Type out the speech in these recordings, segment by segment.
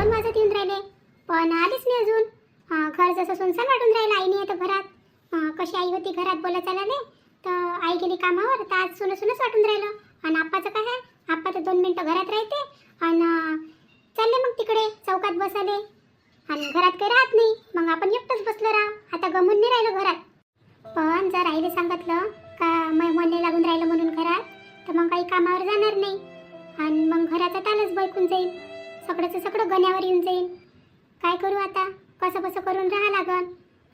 दोन वाजत येऊन राहिले. पण आलीच नाही अजून. घर जसं सुनसान वाटून राहिलं आई नाही येतं घरात. कशी आई होती घरात बोला चालले तर आई गेली कामावर तर आज सुन सुनच वाटून राहिलं. आणि आप्पाचं काय आहे? आप्पा तर दोन मिनटं घरात राहते आणि चालले मग तिकडे चौकात बसाले आणि घरात काही राहत नाही. मग आपण एकटंच बसलो राह आता गमून नाही राहिलं घरात. पण जर आईने सांगितलं का मग मन नाही लागून राहिलं म्हणून घरात तर मग काही कामावर जाणार नाही. आणि मग घराचा तालच बैकून जाईल. सगळंचं सगळं गण्यावर येऊन जाईल काय करू आता? कसं कसं करून राहा लागन?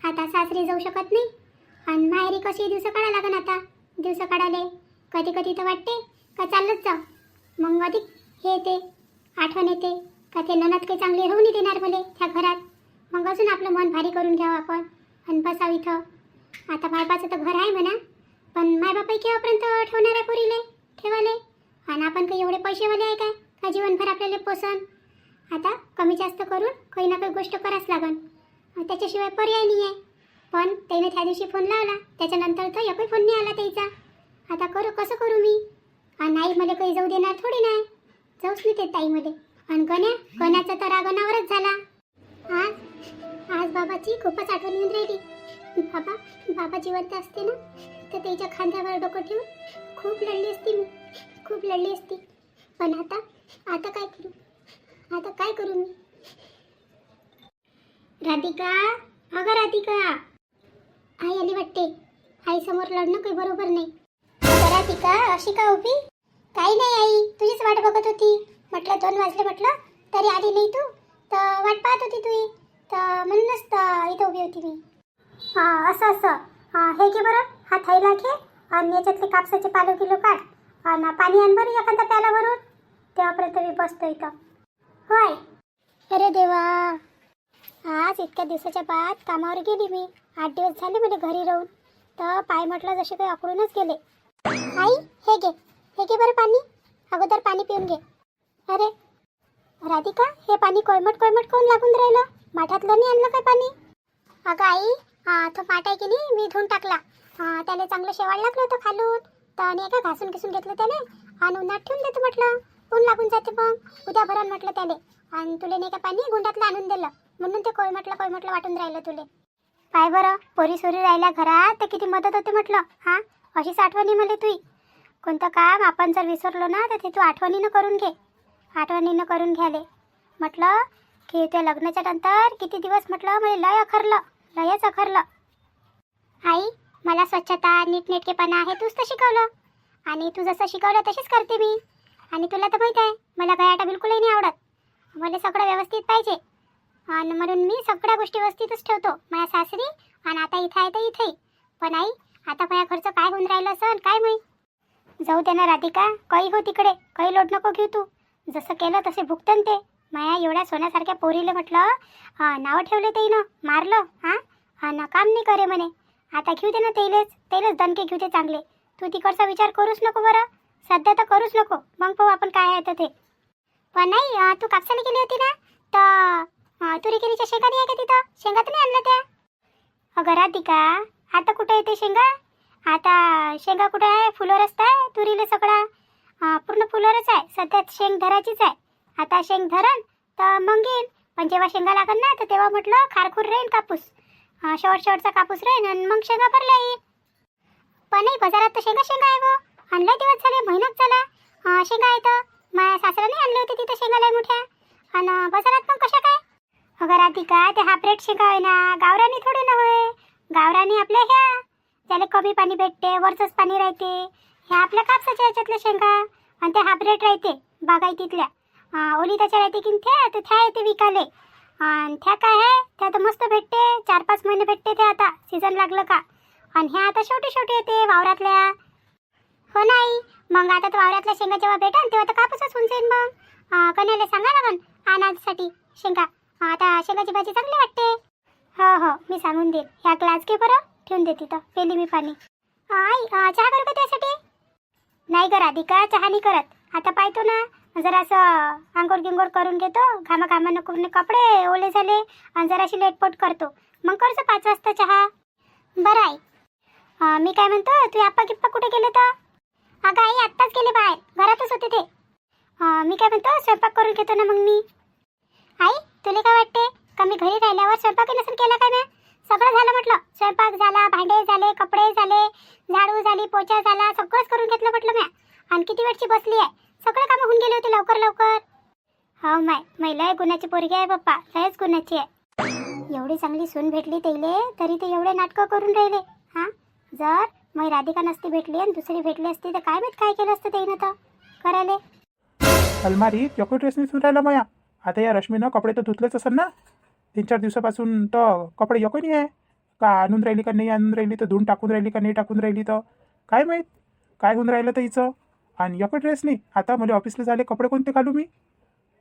आता सासरी जाऊ शकत नाही? आणि माहेरी कशी दिवस काढा लागन आता? दिवस काढाले? कधी कधी तर वाटते का चाललंच जाऊ? मग अधिक हे येते आठवण येते. का ते ननद काही चांगले राहू नाही देणार मले त्या घरात? मग अजून आपलं मन भारी करून घ्यावं आपण. आणि बसावं इथं. आता मायबाचं तर घर आहे म्हणा. पण मायबापाई केव्हापर्यंत ठेवणार आहे पुरीले? ठेवाले? आणि आपण काही एवढे पैसेवाले आहे काय? का जीवनभर आपल्याला पोसन? आता कमी जास्त करून काही ना काही गोष्ट करावंच लागन. त्याच्याशिवाय पर्याय नाही आहे पण त्याने त्या दिवशी फोन लावला. त्याच्यानंतर तर एकही फोन नाही आला त्याचा. आता करू कसं करू मी? आणि नाही मला काही जाऊ देणार थोडी नाही. जाऊच नाही ते ताईमध्ये आणि गण्या गण्याचा तर रागणावरच झाला. आज आज बाबाची खूपच आठवण येऊन राहिली. बाबा बाबा जिवंत असते ना तर त्याच्या खांद्यावर डोकं ठेवून खूप लढली असती मी. खूप लढली असती. पण आता आता काय करू? आता काय करू मी? राधिका अगं राधिका. आई आली वाटते आई समोर लढणं काही बरोबर नाही. अगं राधिका अशी का उभी? काही नाही आई तुझीच वाट बघत होती. म्हटलं दोन वाजले म्हटलं तरी आली नाही तू. तर वाट पाहत होती तू तर म्हणूनच तर इथं उभी होती मी. हा असं असं. हा, हे घे बरं. हा थैला घे. आणि याच्यातले कापसाचे पालो किलो काढ. आणि पाणी आण बरं एखादा प्याला भरून. तेव्हापर्यंत मी बसतो इथं. होय. अरे देवा. आज इतक्या दिवसाच्या बाद कामावर गेली मी. आठ दिवस झाले म्हणजे घरी राहून. तर पाय म्हटलं जसे काही आकडूनच गेले. आई हे घे. हे घे बरं पाणी. अगोदर पाणी पिऊन घे. अरे राधिका हे पाणी कोयमट कोयमट कोण लागून राहिलं? माठातलं नाही आणलं काय पाणी? अगं आई हा तो माठ आहे की नाही मी धुवून टाकला. हा त्याला चांगलं शेवाळ लागलं होतं खालून. तर आणि एका घासून घिसून घेतलं त्याने. आणि उन्हात ठेवून देतो म्हटलं. कोण लागून जाते मग उद्या भरण म्हटलं त्याले. आणि तुला नाही का पाणी? गुंडातलं आणून दिलं. म्हणून ते कोळमटलं कोळमटलं वाटून राहिलं तुले. काय बरं पोरी सोरी राहिल्या घरात तर किती मदत होते म्हटलं. हां? अशीच आठवणी मला तुई. कोणतं काम आपण जर विसरलो ना तर ते तू आठवणीनं करून घे. आठवणीनं करून घ्याले. म्हटलं की त्या लग्नाच्या नंतर किती दिवस म्हटलं म्हणजे लय अखरलं. लयच अखरलं. आई मला स्वच्छता नीटनेटकेपणा हे तूच तर शिकवलं. आणि तू जसं शिकवलं तशीच करते मी. आणि तुला तर माहीत आहे मला गयाटा बिलकुलही नाही आवडत. मला सगळं व्यवस्थित पाहिजे. आणि म्हणून मी सगळ्या गोष्टी व्यवस्थितच ठेवतो. माझ्या सासरी आणि आता इथं आहे तर इथेही. पण आई आता माझ्या घरचं काय होऊन राहिलं असं काय माहीत? जाऊ दे ना राधिका काही हो तिकडे काही लोट नको घेऊ तू. जसं केलं तसे भुगतन ते. माया एवढ्या सोन्यासारख्या पोरीले म्हटलं हा नावं ठेवले ते ना मारलं हां? हा ना काम नाही करे म्हणे. आता घेऊ दे ना तेलेच तेलच दणके घेऊ दे चांगले. तू तिकडचा विचार करूच नको बरं. सध्या तर करूच नको. मग पाहू आपण काय आहे तर ते. पण नाही तू कापसाने केली होती ना? तर तुरी केलीच्या शेंगा नाही आहे का तिथं? शेंगा तर नाही आणल्या त्या? अगं का आता कुठं येते शेंगा? आता शेंगा कुठं आहे? फुलोरच आहे तुरीले सगळा. पूर्ण फुलोरच आहे. सध्या शेंग धरायचीच आहे. आता शेंग धरण तर मग येईल पण जेव्हा शेंगा लागल ना तर तेव्हा म्हटलं खारखूर राहील कापूस. शेवट शेवटचा कापूस राहील आणि मग शेंगा भरल्या येईल पण नाही बाजारात तर शेंगा शेंगा आहे गो. आणलं दिवस झाले महिनाच झाला शेंगा आहे माझ्या सासऱ्याने आणले होते तिथं शेंगा लय मोठ्या. आणि बाजारात पण कशा काय? अगं राधिका ते हापरेट शेंगा आहे ना गावरानी थोडी ना होय. गावरानी आपल्या ह्या. त्याला कमी पाणी भेटते वरचंच पाणी राहते. ह्या आपल्या कापसाच्या ह्याच्यातल्या शेंगा. आणि त्या हापरेट राहते बागायतीतल्या ओली त्याच्या राहते की त्या तर त्या येते विकाले. आणि त्या काय आहे? त्या तर मस्त भेटते चार पाच महिने भेटते ते आता सीझन लागलं का? आणि ह्या आता शेवटी शेवटी येते वावरातल्या. हो नाही. मग आता तर वावरातल्या शेंगा जेव्हा भेटेल तेव्हा तर कापूसच होऊन जाईल मग. कन्याला सांगा लागन अनाजसाठी शेंगा. आता शेंगाची भाजी चांगली वाटते. हो हो मी सांगून देईल ह्या ग्लास घे बरं ठेवून दे तिथं पेली मी पाणी. आई चहा करू का त्यासाठी नाही कर आधी का चहा नाही करत. आता पाहतो ना जरा असं आंघोळ गिंगोळ करून घेतो. घामा घामानं कपडे ओले झाले आणि जराशी लेटपोट करतो. मग करतो पाच वाजता चहा. बरं आई. मी काय म्हणतो तू आप्पा किप्पा कुठे गेले तर? अगं आई आत्ताच गेले बाहेर. घरातच होते ते. मी काय म्हणतो स्वयंपाक करून घेतो ना मग मी. आई तुला काय वाटते? का मी घरी राहिल्यावर स्वयंपाक नसेल केला का मी सगळं झालं म्हटलं. स्वयंपाक झाला भांडे झाले कपडे झाले झाडू झाली पोचा झाला सगळंच करून घेतलं म्हटलं म्या. आणि किती वेळची बसली आहे? सगळे कामं होऊन गेले होते लवकर लवकर. हो माय महिला गुणाची पोरगी आहे पप्पा. लयच गुणाची आहे. एवढी चांगली सून भेटली त्याले तरी ते एवढे नाटकं करून राहिले. हां? जर मग राधिका नसती भेटली आणि दुसरी भेटली असती तर काय माहीत काय केलं असतं त्यानं तर? करायले. अलमारीत चॉकलेट ड्रेस नाही राहिला माया. आता या रश्मीनं कपडे तर धुतलेच असेल ना? तीन चार दिवसापासून तर कपडे यको नाही आहे? का आणून राहिली का नाही आणून राहिली तर धुवून टाकून राहिली का नाही टाकून राहिली तर? काय माहीत? काय होऊन राहिलं तर हिचं? आणि यको ड्रेस नाही? आता मला ऑफिसला झाले कपडे कोणते घालू मी?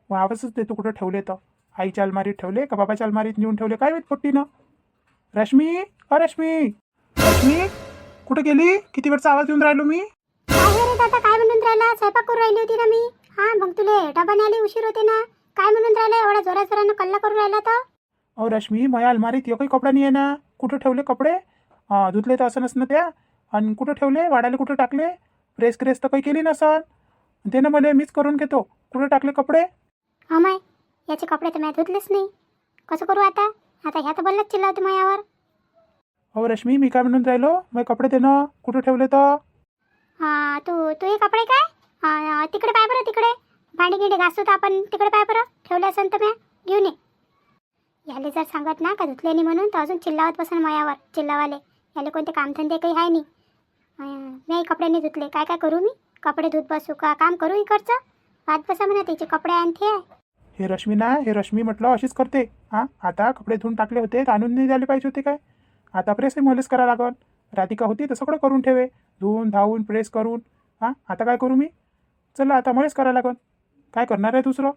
मग आवाजच देतो कुठं ठेवले तर. आईच्या अलमारीत ठेवले का बाबाच्या अलमारीत नेऊन ठेवले? काय माहीत पोट्टीनं? रश्मी? अ रश्मी? रश्मी? कुठे गेली? किती वेळचा आवाज देऊन राहिलो मी? काय रे दादा काय म्हणून राहिला? स्वयंपाक करून राहिली होती ना मी. हा मग तुले डबा न्यायला उशीर होते ना. काय म्हणून राहिला? एवढ्या जोरा जोरानं कल्ला करून राहिला तर अहो रश्मी माझ्या अलमारीत एकही कपडा नाही आहे ना. कुठं ठेवले कपडे? धुतले तर असं नसणं त्या. आणि कुठं ठेवले? वाढायला कुठं टाकले? प्रेस क्रेस तर काही केली नसन. ते ना मला मीच करून घेतो. कुठं टाकले कपडे? हा माय याचे कपडे तर मी धुतलेच नाही. कसं करू आता? आता ह्या तर बल्लच चिल्लावते मायावर. अहो रश्मी मी काय म्हणून राहिलो? मग कपडे दे ना कुठं ठेवले तर? हा तू तू हे कपडे काय? हा, तिकडे पाय बरं तिकडे. भांडी गिंडी घासतो तर आपण तिकडे पाय बरं. ठेवले असेल तर मी घेऊन ये. याले जर सांगत ना का धुतले नाही म्हणून तर अजून चिल्लावत बसन मायावर चिल्लावाले. याले कोणते कामधंदे काही आहे नाही. अं, मी कपडे नाही धुतले. काय काय करू मी? कपडे धुत बसू का? काम करू इकडचं? वाद बसा म्हणा त्याचे कपडे आणते आहे हे रश्मी ना हे रश्मी म्हटलं अशीच करते. हां आता कपडे धुवून टाकले होते तर आणून नाही द्यायला पाहिजे होते काय? आता प्रेसही मलेच करा लागल. राधिका होती तर सगळं करून ठेवे. धुवून धावून प्रेस करून. हां आता काय करू मी? चला आता मलेच करा लागल. काय करणार आहे दुसरं?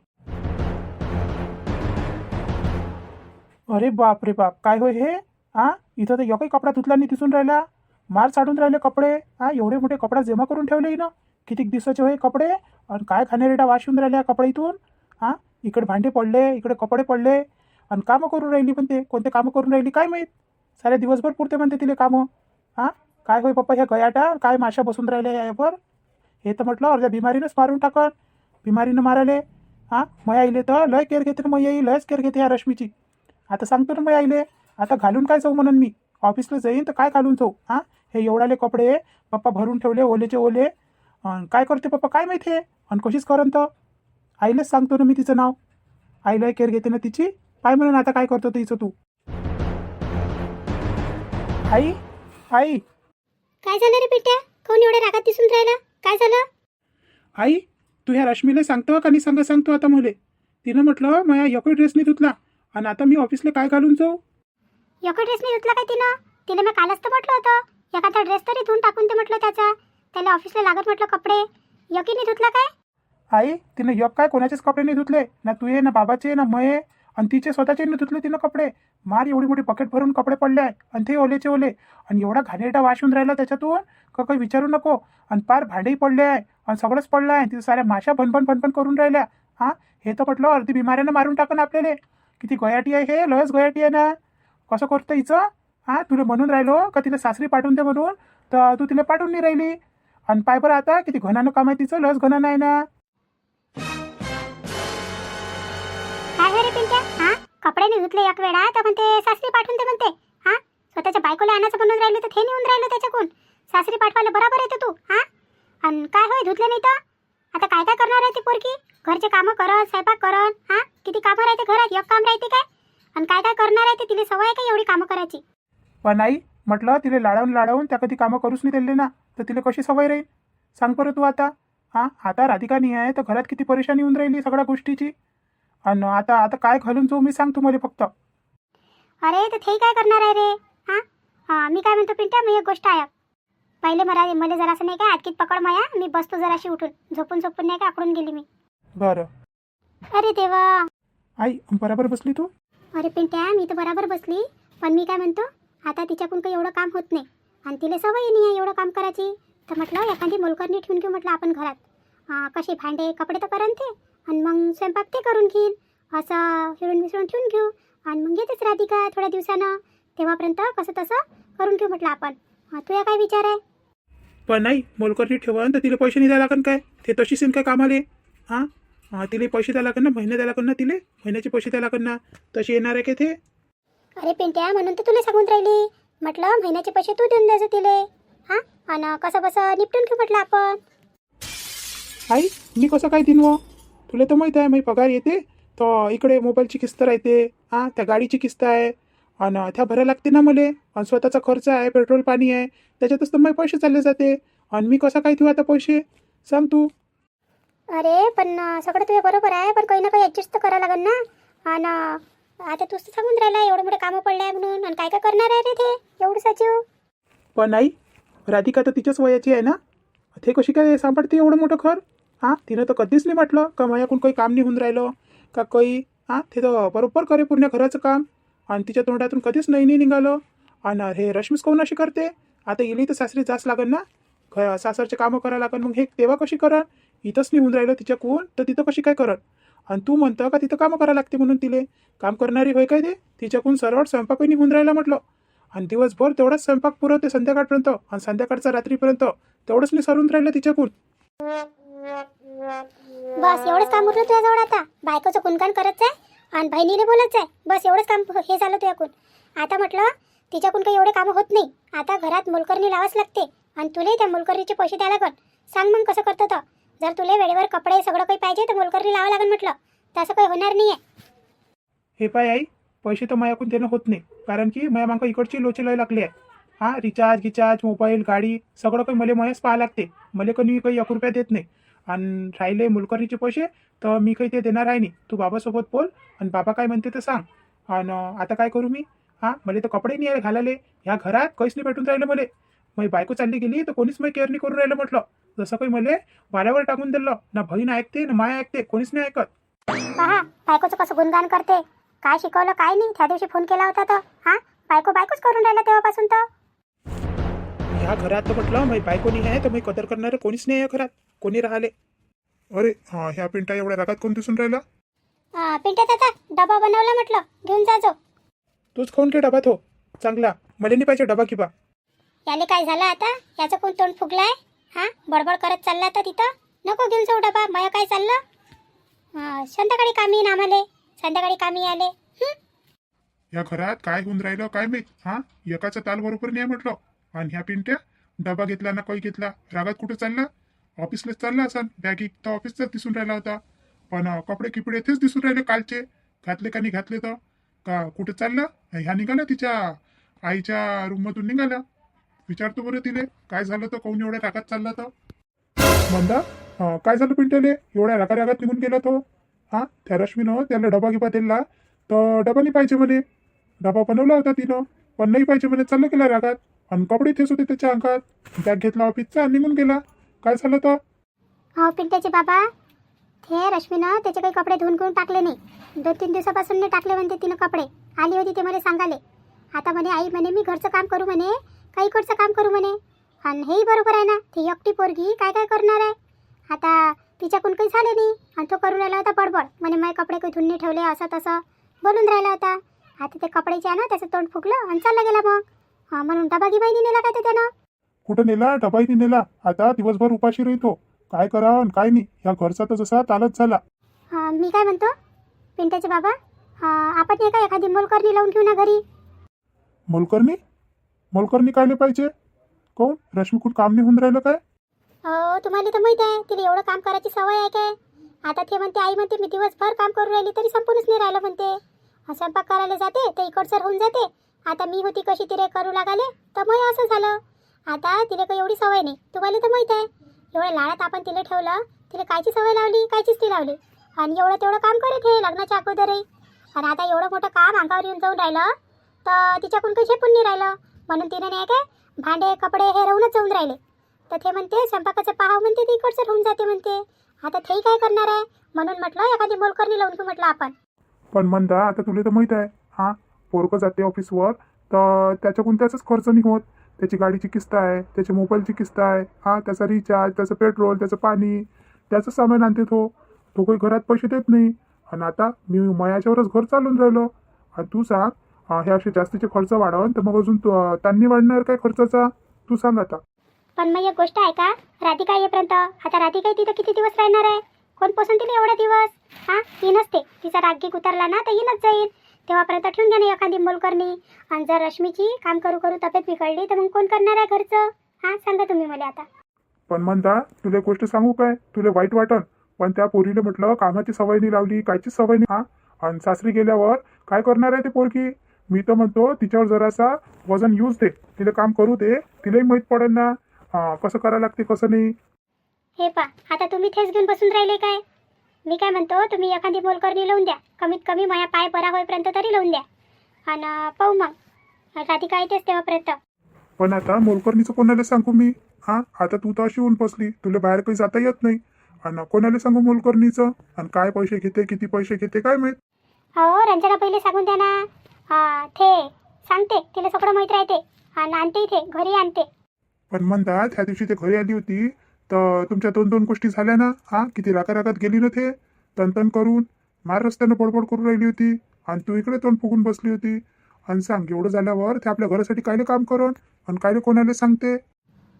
अरे बाप रे बाप काय होय हे? हां इथं तर एकही कपडा धुतला नाही दिसून राहिला. मार साडून राहिले कपडे. हां एवढे मोठे कपडा जमा करून ठेवले ना कितीक दिवसाचे होय कपडे? आणि काय खाण्यारेडा वाशून राहिल्या राहिले कपडे इथून हां इकडे भांडे पडले इकडे कपडे पडले. आणि कामं करून राहिली पण ते. कोणते कामं करून राहिली काय माहीत? सारे दिवसभर पुरते म्हणते तिले कामं. हां? काय होय पप्पा ह्या गयाटा? काय माशा बसून राहिल्या यावर? हे तर म्हटलं अर्ध्या बिमारीनंच मारून टाकन बिमारीनं मारायले. हां? मया आईले तर लय केअर घेते ना मया लयच केअर घेते या रश्मीची. आता सांगतो ना मया आईले आता घालून काय जाऊ म्हणून मी? ऑफिसला जाईन तर काय घालून जाऊ? हां? हे एवढाले कपडे पप्पा भरून ठेवले ओलेचे ओले. काय करते पप्पा? काय माहिती आहे आणि कशीच करन तर? आईलाच सांगतो ना मी तिचं नाव. आईला केअर घेते ना तिची. पाय म्हणून आता काय करतो तिचं तू? आई आई. काय झालं रे पिट्या कोण एवढ्या रागात दिसून राहिला? काय झालं? आई तू ह्या रश्मीला सांगतो का नाही सांगा सांगतो आता मुले? तिनं म्हटलं माझ्या ड्रेस नाही धुतला. आणि आता मी ऑफिसला काय घालून जाऊ? एका ड्रेस नाही धुतला काय तिनं? तिला मी कालच तर म्हटलं होतं. एखादा ड्रेस तरी धुवून टाकून ते म्हटलं त्याचा. त्याला ऑफिसला लागत म्हटलं कपडे. यकी नाही धुतला काय? आई तिनं एक काय कोणाचेच कपडे नाही धुतले? ना तुये ना बाबाचे ना मये. आणि तिचे स्वतःचे न धुतले तिनं कपडे. मार एवढी मोठी पकेट भरून कपडे पडले आहे आणि ते ओलेचे ओले. आणि एवढा घाणेरडा वाश होऊन राहिला त्याच्यातून का काही विचारू नको. आणि पार भांडेही पडले आहे आणि सगळंच पडलं आहे. तिथं साऱ्या माशा भनभन भनभन करून राहिल्या. हां? हे तर म्हटलं अर्धी बिमाऱ्यानं मारून टाकन आपल्याला. किती गयाटी आहे हे? लस गयाटी आहे ना? कसं करतं हिचं? हां? तुला म्हणून राहिलो का तिला सासरी पाठवून दे म्हणून? तर तू तिला पाठवून नाही राहिली. आणि पाय बरं आता किती घनानं काम आहे तिचं? लस घनानं आहे ना? कपडे नाही धुतले एक वेळा तर म्हणते सासरी पाठवून दे म्हणते. हा? स्वतःच्या बायकोला आणायचं म्हणून राहिले तर ते नेऊन राहिलं त्याच्याकडून? सासरी पाठवायला बरोबर येतं तू हा? आणि काय होय धुतले नाही तर? आता काय काय करणार आहे ती पोरकी घरचे कामं करत स्वयंपाक करत हा? किती कामं राहते घरात? एक काम राहते काय? आणि काय काय करणार आहे ते? तिला सवय आहे का एवढी कामं करायची? पण आई म्हटलं तिला लाडवून लाडवून त्या कधी कामं करूच नाही दिले ना तर तिला कशी सवय राहील? सांग परत तू आता. हा? आता राधिका नाही आहे तर घरात किती परेशानी होऊन राहिली सगळ्या गोष्टीची. आणि आता आता काय घालून जाऊ मी सांग तुम्हाला फक्त. अरे तर ते काय करणार आहे रे? हा? हा मी काय म्हणतो पिंट्या मी एक गोष्ट आहे. पहिले मला मला जरासं नाही काय हातकीत पकड माया मी बसतो जराशी उठून. झोपून झोपून नाही का आकडून गेली मी. बरं. अरे देवा. आई बरोबर बसली तू? अरे पिंट्या मी तर बराबर बसली. पण मी काय म्हणतो आता तिच्याकडून काही एवढं काम होत नाही. आणि तिला सवय नाही आहे एवढं काम करायची. तर म्हटलं एखादी मोलकरणी ठेवून घेऊ म्हटलं आपण घरात. कसे भांडे कपडे तर करन ते. आणि मग स्वयंपाक ते करून घेईन. असं हिरून मिसळून ठेवून घेऊ. आणि मग येतेच राधिका थोड्या दिवसानं. तेव्हापर्यंत कसं तसं करून घेऊ म्हटलं आपण. हा, तुझा काय विचार आहे? पण नाही मोलकरणी ठेवून तर तिला पैसे नाही द्यायला लागन काय? ते तशीच येईन काय कामाले हां? अं, तिले पैसे द्या लागन ना? महिने द्या लागन ना तिले? महिन्याचे पैसे द्या लागन ना? तसे येणार आहे का ते? अरे पिंट्या म्हणून तर तुला सांगून राहिली. म्हटलं महिन्याचे पैसे तू देऊन द्यायचं तिले. हा? आणि कसं बसं निपटून घेऊ म्हटलं आपण. आई मी कसं काय देईन व? तुला तर माहीत आहे मी पगार येते तर इकडे मोबाईलची किस्त राहते. हां त्या गाडीची किस्त आहे. आणि त्या भरायला लागते ना मले. आणि स्वतःचा खर्च आहे पेट्रोल पाणी आहे. त्याच्यातच तर मग पैसे चालले जाते. आणि मी कसं काय देऊ आता पैसे? सांग तू. अरे पण सगळं तुझ्या बरोबर आहे पण काही ना काही ॲडजस्ट तर करावं लागेल ना. आणि आता तूच तर सांगून राहिला एवढे मोठे कामं पडले आहे म्हणून. आणि काय काय करणार आहे रे ते? एवढं सचिव. पण आई राधिका तर तिच्याच वयाची आहे ना? ते कशी काय सांभाळते एवढं मोठं घर? हां तिनं तर कधीच नाही म्हटलं का माझ्याकडून काही काम नाही होऊन राहिलं? का काही? हां ते तर बरोबर करे पूर्ण घराचं काम. आणि तिच्या तोंडातून कधीच नाही नाही निघालं. आणि हे रश्मीच काऊन अशी करते? आता इली तर सासरी जास लागेल ना? घ सासरचे कामं करायला लागेल मग हे तेव्हा कशी करण इथंच निघून राहिलं तिच्याकडून तर तिथं कशी काय करण आणि तू म्हणतं का तिथं कामं करायला लागते म्हणून तिले? काम करणारी होय काय ते? तिच्याकडून सरळ स्वयंपाकही निघून राहिला म्हटलं. आणि दिवसभर तेवढाच स्वयंपाक पुरवते संध्याकाळपर्यंत. आणि संध्याकाळचा रात्रीपर्यंत तेवढंच मी सरून राहिलं तिच्याकून बस एवढंच काम उरलं तुझ्याजवळ आता. बायकोचं गुणगान करत आहे आणि बहिणीने बोलत आहे बस एवढंच काम हे झालं तुझ्याकडून. आता म्हटलं तिच्याकडून काही एवढे कामं होत नाही. आता घरात मोलकरणी लावाच लागते आणि तुलाही त्या मोलकरणीचे पैसे द्यायला लागल सांग मग कसं करतं तर जर तुला वेळेवर कपडे सगळं काही पाहिजे तर मोलकरणी लावा लागेल म्हटलं. तसं काही होणार नाही आहे हे पाय आई पैसे तर माझ्याकडून देणं होत नाही. कारण की माझ्या मागं इकडची लोचे लय लागली आहे. हा रिचार्ज गिचार्ज मोबाईल गाडी सगळं काही मला मयाच पाहा लागते. मला कोणी काही एक रुपया देत नाही. आणि राहिले मुलकरीचे पैसे तर मी काही ते देणार आहे नाही. तू बाबासोबत बोल आणि बाबा काय म्हणते ते सांग. आणि आता काय करू मी? हां मला तर कपडे नाही आहे घालाले ह्या घरात काहीच नाही भेटून राहिलं मला. माझी बायको चालली गेली तर कोणीच माझी केअर नाही करून राहिलं म्हटलं. जसं काही मला वाऱ्यावर टाकून दिलं. ना बहीण ऐकते ना माय ऐकते कोणीच नाही ऐकत. पहा बायकोचं कसं गुणगान करते. काय शिकवलं काय नाही. त्या दिवशी फोन केला होता तर. हा बायको बायकोच करून राहिला तेव्हापासून तर. ह्या घरात तर म्हटलं माझी बायको नाही आहे तर मी कदर करणारं कोणीच नाही आहे घरात. कोणी राहिले? अरे हा ह्या पिंटा एवढ्या रागात कोण दिसून राहिला? हा, पिंट्यात आता डबा बनवला म्हटलं. घेऊन जाजो तूच खाऊन घे डबा तो. चांगला. मला नाही पाहिजे डबा किबा याले काय झालं आता? याचं कोण तोंड फुगलाय? हा? बडबड करत चालला तर तिथं? नको घेऊन जाऊ डबा. मग काय चाललं? हा संध्याकाळी कामी येईन आम्हाला. संध्याकाळी कामी आले हं? या घरात काय होऊन राहिलं काय माहीत? हा? एकाचा ताल बरोबर नाही म्हटलं. आणि ह्या पिंट्या? डबा घेतला ना काही घेतला? रागात कुठे चालला? ऑफिसलाच चालला असाल बॅग एक तर ऑफिसचाच दिसून राहिला होता. पण कपडे किपडे तेच दिसून राहिले कालचे. घातले का नाही घातले तर? का कुठे चालला? ह्या निघाला तिच्या आईच्या रूममधून निघाला. विचारतो बरं तिले काय झालं तर कोण एवढ्या रागात चालला तर म्हणता काय झालं पिंटेले? एवढ्या रागा रागात निघून गेला तो. हा त्या रश्मीनं त्याला डबा गिबा दिला. तर डबा नाही पाहिजे म्हणे. डबा बनवला होता तिनं पण नाही पाहिजे म्हणे. चाललं गेला रागात. आणि कपडे ठेस होते त्याच्या अंगात. बॅग घेतला ऑफिसचा आणि निघून गेला. काय झालं तर अहो पिंट्याचे बाबा. हे रश्मीनं त्याचे काही कपडे धुवून घेऊन टाकले नाही. दोन तीन दिवसापासून नाही टाकले म्हणते तिनं कपडे. आली होती ते मला सांगाले. आता म्हणे आई म्हणे मी घरचं काम करू म्हणे. काही इकडचं काम करू म्हणे. आणि हेही बरोबर आहे ना. ती एकटी पोरगी काय काय करणार आहे? आता तिच्याकडून काही झाले नाही. आणि तो करून राहिला होता बडबड. म्हणे माझे कपडे काही धुवून ठेवले असं तसं. बोलून राहिला होता. आता ते कपड्याचे आहे ना त्याचं तोंड फुगलं आणि चालला गेला मग. हा म्हणून डबागी गिबाई नेला काय ते त्यानं. कुठं नेला? डबाही नाही नेला. आता दिवसभर उपाशी राहतो. काय करावं आणि काय नाही? ह्या घरचा तर जसा तालच झाला. हा, मी काय म्हणतो? पिंट्याचे बाबा हा, आपण एका एखादी मोलकरणी लावून घेऊ ना घरी. मोलकरणी? मोलकरणी काय नाही पाहिजे? कोण? रश्मी कुठं काम नाही होऊन राहिलं काय? हो तुम्हाला तर माहीत आहे तिला एवढं काम करायची सवय आहे काय? आता ते म्हणते आई म्हणते मी दिवसभर काम करून राहिली तरी संपूनच नाही राहिलं म्हणते. हा, स्वयंपाक करायला जाते तर इकडचं होऊन जाते. आता मी होती कशी तिला करू लागाले तर मग असं झालं. आता तिला काही एवढी सवय नाही. तुम्हाला तर माहीत आहे. एवढ्या लाडात आपण तिला ठेवलं तिला कायची सवय लावली कायचीच ती लावली. आणि एवढं तेवढं काम करत हे लग्नाच्या अगोदरही. आणि आता एवढं मोठं काम अंगावर येऊन जाऊन राहिलं तर तिच्याकडून काही झेपून नाही राहिलं. म्हणून तिने नाही काय भांडे कपडे हे राहूनच जाऊन राहिले. तर ते म्हणते स्वयंपाकाचं पाहावं म्हणते ती इकडचं राहून जाते म्हणते. आता तेही काय करणार आहे? म्हणून म्हटलं एखादी मोलकरणी लावून घेऊ म्हटलं आपण. पण म्हणता आता तुला तर माहीत आहे हा पोरकं जाते ऑफिसवर तर त्याच्याकडून त्याचाच खर्च नाही होत त्याची गाडीची किस्त आहे त्याची मोबाईलची किस्त आहे हा त्याचा रिचार्ज त्याचं पेट्रोल त्याचं पाणी त्याचं सामान आणते तो हो. तो काही घरात पैसे देत नाही. आणि आता मी मयाच्यावरच घर चालून राहिलो. आणि तू सांग हे असे जास्तीचे खर्च वाढवून तर मग अजून तू- त्यांनी वाढणार काय खर्चाचा? तू सांग आता. पण मग एक गोष्ट आहे का? राधिका येपर्यंत आता राधिका तिथं किती दिवस राहणार आहे? कोण पसंत तिला एवढा दिवस? हा येईनच ते तिचा राग उतरला ना तर येईनच जाईल तेव्हापर्यंत ठेवून घ्या ना एखादी मोलकरणी. आणि जर रश्मीची काम करू करू तब्येत बिघडली तर मग कोण करणार आहे घरचं? हा सांगा तुम्ही मला आता. पण म्हणता तुला गोष्ट सांगू काय? तुला वाईट वाटन. पण त्या पोरीला म्हटलं कामाची सवय नाही लावली कायचीच सवय नाही. हा? आणि सासरी गेल्यावर काय करणार आहे ते पोरगी? मी तर म्हणतो तिच्यावर जरासा वजन यूज दे. तिला काम करू दे. तिलाही माहीत पडेल ना. हा, कसं करायला लागते कसं नाही? हे पा आता तुम्ही तेच घेऊन बसून राहिले काय? मी काय म्हणतो तुम्ही एखादी मोलकरणी लावून द्या. कमीत कमी माझ्या पाय बरा होईपर्यंत तरी लावून द्या. आणि पाहू मग. राधिका येतेच तेव्हापर्यंत. पण आता मोलकरणीचं कोणाला सांगू मी? हा? आता तू तर अशी होऊन बसली तुला बाहेर काही जाता येत नाही. आणि कोणाला सांगू मोलकरणीचं आणि काय पैसे घेते किती पैसे घेते काय माहीत? हो रंजना पहिले सांगून द्या ना. हा थे सांगते. तिला सगळं माहीत राहते. आणि आणते इथे घरी आणते. पण म्हणतात त्या दिवशी ते घरी आली होती. तर तुमच्या दोन दोन गोष्टी झाल्या ना? हा? किती राका गेली ना ते? तनतन करून. मार रस्त्यानं बडबड करून राहिली होती. आणि तू इकडे तोंड फुगून बसली होती. आणि सांग एवढं झाल्यावर ते आपल्या घरासाठी कायले काम करून आणि कायले कोणाला सांगते?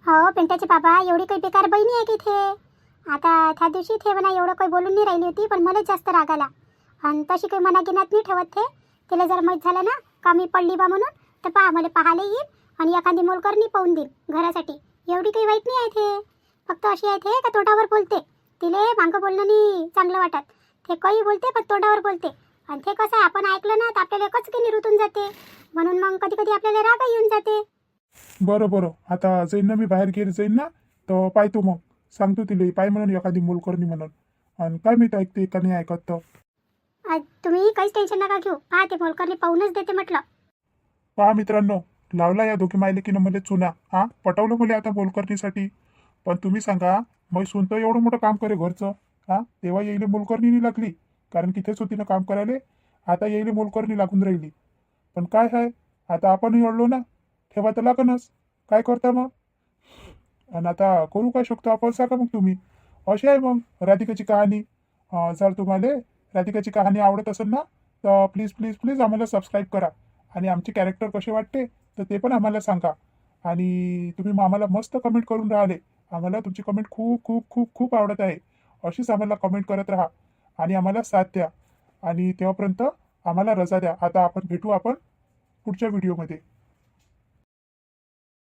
हो पिंट्याचे बाबा एवढी काही बेकार बहिणी आहे की थे आता त्या दिवशी थे मला एवढं काही बोलून नाही राहिली होती पण मलाच जास्त राग आला. आणि तशी काही मनागिनात नाही ठेवत ते. तिला जर माहीत झालं ना का मी पडली बा म्हणून तर पहा मला पाहायला येईल आणि एखादी मोलकरणी पाहून देईल घरासाठी. एवढी काही वाईट नाही आहे ते. फक्त अशी आहे ते का तोंडावर बोलते? तिले मागं बोलणं नाही चांगलं वाटत. ते काही बोलते पण तोंडावर बोलते. आणि ते कसं आहे? आपण ऐकलं ना तर आपल्याला एकच की रुतून जाते? म्हणून मग कधी कधी आपल्याला राग येऊन जाते. बरं बरं. आता जाईन ना मी बाहेर गेली जाईन ना तर पाहतो मग. सांगतो तिला पाय म्हणून एखादी मोलकरणी म्हणून. आणि काय मी ऐकते का नाही ऐकत तर? आज तुम्ही काहीच टेन्शन नका घेऊ. पहा ते मोलकरणी पाहूनच देते म्हटलं. पहा मित्रांनो लावला या दोघी मायले की मला चुना. हा पटवलं मला आता मोलकरणीसाठी? पण तुम्ही सांगा मग सुनतं एवढं मोठं काम करे घरचं. हा? तेव्हा येईले मोलकरणी लागली. कारण तिथेच होती ना काम करायला. आता येईले मोलकरणी लागून राहिली. पण काय आहे आता आपणही अडलो ना. ठेवा तर लागणच काय करता मग? आणि आता करू काय शकतो आपण? सांगा मग तुम्ही. अशी आहे मग राधिकाची कहाणी. जर तुम्हाला राधिकाची कहाणी आवडत असेल ना तर प्लीज प्लीज प्लीज आम्हाला सबस्क्राईब करा. आणि आमचे कॅरेक्टर कसे वाटते तर ते पण आम्हाला सांगा. आणि तुम्ही आम्हाला मस्त कमेंट करून राहिले. आम्हाला तुमची कमेंट खूप खूप खूप खूप आवडत आहे. अशीच आम्हाला कमेंट करत राहा. आणि आम्हाला साथ द्या. आणि तेव्हापर्यंत आम्हाला रजा द्या. आता आपण भेटू आपण पुढच्या व्हिडिओमध्ये